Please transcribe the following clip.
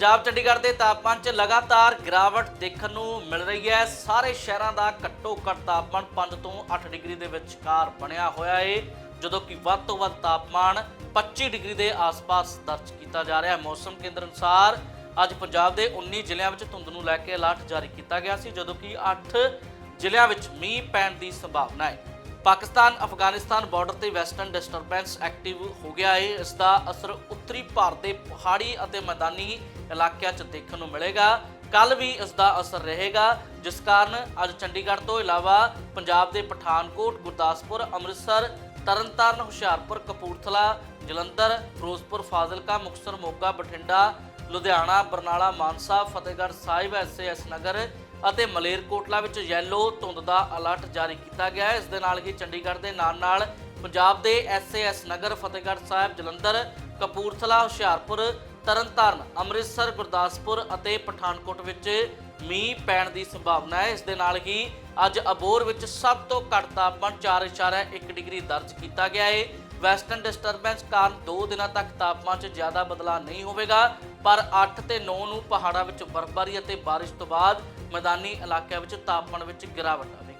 ਪੰਜਾਬ ਚੰਡੀਗੜ੍ਹ ਦੇ ਤਾਪਮਾਨ 'ਚ ਲਗਾਤਾਰ ਗਿਰਾਵਟ ਦੇਖਣ ਨੂੰ ਮਿਲ ਰਹੀ ਹੈ। ਸਾਰੇ ਸ਼ਹਿਰਾਂ ਦਾ ਘੱਟੋ ਘੱਟ ਤਾਪਮਾਨ 5 ਤੋਂ 8 ਡਿਗਰੀ ਦੇ ਵਿਚਕਾਰ ਬਣਿਆ ਹੋਇਆ ਏ, ਜਦੋਂ ਕਿ ਵੱਧ ਤੋਂ ਵੱਧ ਤਾਪਮਾਨ 25 ਡਿਗਰੀ ਦੇ ਆਸ-ਪਾਸ ਦਰਜ ਕੀਤਾ ਜਾ ਰਿਹਾ ਹੈ। ਮੌਸਮ ਕੇਂਦਰ ਅਨੁਸਾਰ ਅੱਜ ਪੰਜਾਬ ਦੇ 19 ਜ਼ਿਲ੍ਹਿਆਂ ਵਿੱਚ ਧੁੰਦ ਨੂੰ ਲੈ ਕੇ ਅਲਰਟ ਜਾਰੀ ਕੀਤਾ ਗਿਆ ਸੀ, ਜਦੋਂ ਕਿ 8 ਜ਼ਿਲ੍ਹਿਆਂ ਵਿੱਚ ਮੀਂਹ ਪੈਣ ਦੀ ਸੰਭਾਵਨਾ ਹੈ। ਪਾਕਿਸਤਾਨ ਅਫਗਾਨਿਸਤਾਨ ਬਾਰਡਰ ਤੇ ਵੈਸਟਰਨ ਡਿਸਟਰਬੈਂਸ ਐਕਟਿਵ ਹੋ ਗਿਆ ਹੈ ਇਸ ਦਾ ਅਸਰ ਉੱਤਰੀ ਭਾਰਤ ਦੇ ਪਹਾੜੀ ਅਤੇ ਮੈਦਾਨੀ ਇਲਾਕਿਆਂ 'ਚ ਦੇਖਣ ਨੂੰ ਮਿਲੇਗਾ। ਕੱਲ ਵੀ ਇਸ ਦਾ ਅਸਰ ਰਹੇਗਾ, ਜਿਸ ਕਾਰਨ ਅੱਜ ਚੰਡੀਗੜ੍ਹ ਤੋਂ ਇਲਾਵਾ ਪੰਜਾਬ ਦੇ ਪਠਾਨਕੋਟ, ਗੁਰਦਾਸਪੁਰ, ਅੰਮ੍ਰਿਤਸਰ, ਤਰਨਤਾਰਨ, ਹੁਸ਼ਿਆਰਪੁਰ, ਕਪੂਰਥਲਾ, ਜਲੰਧਰ, ਫਿਰੋਜ਼ਪੁਰ, ਫਾਜ਼ਿਲਕਾ, ਮੁਕਤਸਰ, ਮੋਗਾ, ਬਠਿੰਡਾ ਲੁਧਿਆਣਾ, ਬਰਨਾਲਾ, ਮਾਨਸਾ, ਫਤਿਹਗੜ੍ਹ ਸਾਹਿਬ ਐਸਏਐਸ ਨਗਰ ਅਤੇ ਮਲੇਰਕੋਟਲਾ ਵਿੱਚ ਯੈਲੋ ਧੁੰਦ ਦਾ ਅਲਰਟ ਜਾਰੀ ਕੀਤਾ ਗਿਆ ਹੈ। ਇਸ ਦੇ ਨਾਲ ਹੀ ਚੰਡੀਗੜ੍ਹ ਦੇ ਨਾਲ ਨਾਲ ਪੰਜਾਬ ਦੇ ਐਸਏਐਸ ਨਗਰ, ਫਤਿਹਗੜ੍ਹ ਸਾਹਿਬ, ਜਲੰਧਰ, ਕਪੂਰਥਲਾ, ਹੁਸ਼ਿਆਰਪੁਰ, ਤਰਨਤਾਰਨ, ਅੰਮ੍ਰਿਤਸਰ, ਗੁਰਦਾਸਪੁਰ ਅਤੇ ਪਠਾਨਕੋਟ ਵਿੱਚ ਮੀਂਹ ਪੈਣ ਦੀ ਸੰਭਾਵਨਾ ਹੈ। ਇਸ ਦੇ ਨਾਲ ਹੀ ਅੱਜ ਅਬੋਰ ਵਿੱਚ ਸਭ ਤੋਂ ਘੱਟ ਤਾਪਮਾਨ 4.1 ਡਿਗਰੀ ਦਰਜ ਕੀਤਾ ਗਿਆ ਹੈ ਵੈਸਟਰਨ ਡਿਸਟਰਬੈਂਸ ਕਾਰਨ 2 ਦਿਨਾਂ ਤੱਕ ਤਾਪਮਾਨ 'ਚ ਜ਼ਿਆਦਾ ਬਦਲਾਅ ਨਹੀਂ ਹੋਵੇਗਾ, ਪਰ 8 ਤੇ 9 ਨੂੰ ਪਹਾੜਾਂ ਵਿੱਚ ਬਰਫ਼ਬਾਰੀ ਅਤੇ ਬਾਰਿਸ਼ ਤੋਂ ਬਾਅਦ ਮੈਦਾਨੀ ਇਲਾਕਿਆਂ ਵਿੱਚ ਤਾਪਮਾਨ ਵਿੱਚ ਗਿਰਾਵਟ ਆਵੇਗੀ।